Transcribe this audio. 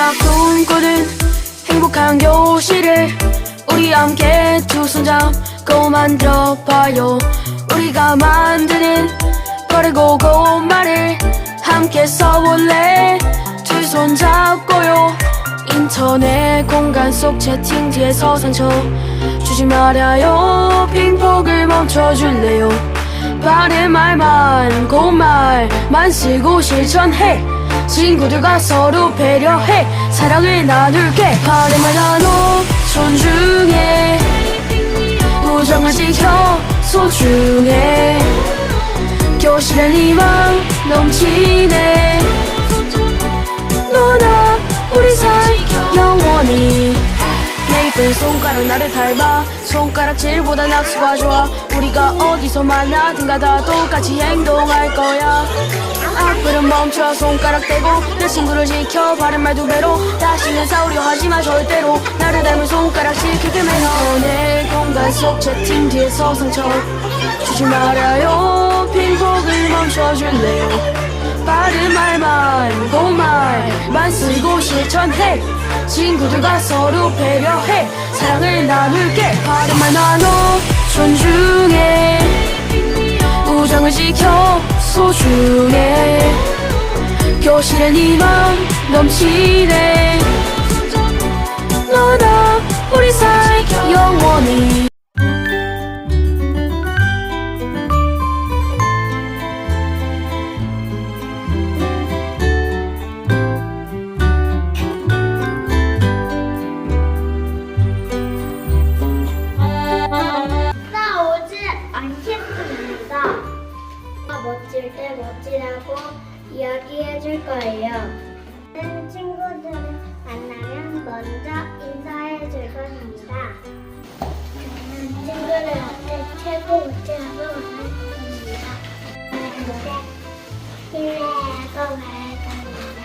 딱 꿈꾸는 행복한 교실을 우리 함께 두 손 잡고 만들어봐요. 우리가 만드는 고운 말을 함께 써볼래? 두 손 잡고요. 인터넷 공간 속 채팅지에서 상처 주지 말아요. 핑폭을 멈춰줄래요? 바른 말만 고운 말만 쓰고 실천해 친구들과 서로 배려해 사랑을 나눌게 말 나눠 존중해. 우정을 지켜 소중해. 교실엔 희망 넘치네. 너나 우리 사이 영원히. 내 이쁜 손가락 나를 닮아. 손가락질보다 낙수가 좋아. 우리가 어디서 만나든가 다 똑같이 행동할 거야. 악플은 멈춰 손가락 대고 내 친구를 지켜 바른 말 두 배로. 다시는 싸우려 하지마 절대로. 나를 닮은 손가락 지킬 때면 너의 공간 속 채팅 뒤에서 상처. 주지 말아요. 핑폭을 멈춰줄래요? 바른 말만 고운 말만 쓰고 실천해 친구들과 서로 배려해. 사랑을 나눌게. 말 나눠 존중해 우정을 지켜 소중해. 교실엔 희망 넘치네 멋질 때 멋지다고 이야기해줄 거예요. 친구들을 만나면 먼저 인사해줄 것입니다. 친구들한테 최고 멋지다고 말할 겁니다. 그런데 힘내고 말해줍니다.